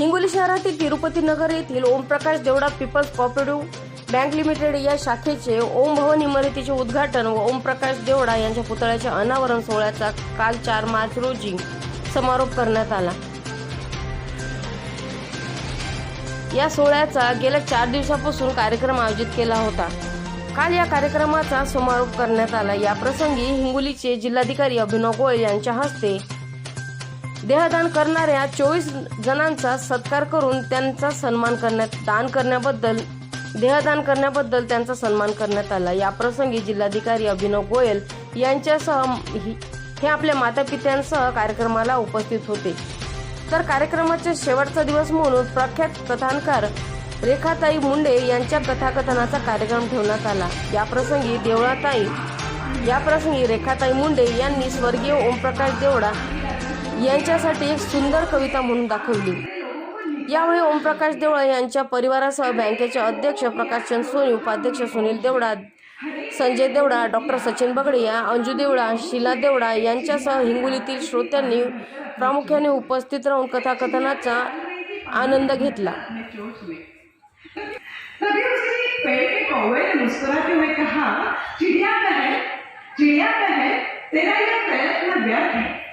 हिंगोली तिरुपती नगर येथील Omprakash Devda people's cooperative bank limited या शाखेचे ओम भवन इमारतीचे उद्घाटन व ओमप्रकाश देवडा यांच्या पुतळ्याच्या अनावरण सोहळ्याचा काल चार मार्च रोजी समारोप करण्यात आला. या सोहळ्याचा गेल्या चार दिवसापासून कार्यक्रम आयोजित केला होता. काल या कार्यक्रमाचा समारोप करण्यात आला. या प्रसंगी हिंगोलीचे जिल्हाधिकारी अभिनव गोयल यांच्या हस्ते देहदान करणाऱ्या चोवीस जणांचा सत्कार करून त्यांचा सन्मान करण्यात दान करण्याबद्दल देहदान करण्याबद्दल त्यांचा सन्मान करण्यात आला. या प्रसंगी जिल्हाधिकारी अभिनव गोयल यांच्यासह हे आपल्या मातापित्यांसह कार्यक्रमाला उपस्थित होते. तर कार्यक्रमाचा शेवटचा दिवस म्हणून प्रख्यात कथानकार रेखाताई मुंडे यांच्या कथाकथनाचा कार्यक्रम ठेवण्यात आला. या प्रसंगी देवळाताई या प्रसंगी रेखाताई मुंडे यांनी स्वर्गीय ओमप्रकाश देवडा यांच्यासाठी एक सुंदर कविता म्हणून दाखवली. यावेळी ओमप्रकाश देवळा यांच्या परिवारासह बँकेचे अध्यक्ष प्रकाशचंद सोनी उपाध्यक्ष सुनील देवडा संजय देवडा डॉक्टर सचिन बगडिया अंजू देवडा शिला देवडा यांच्यासह हिंगोलीतील श्रोत्यांनी प्रामुख्याने उपस्थित राहून कथाकथनाचा आनंद घेतला. तभी उसने कहे तेरा यह प्रयत्न व्यर्थ है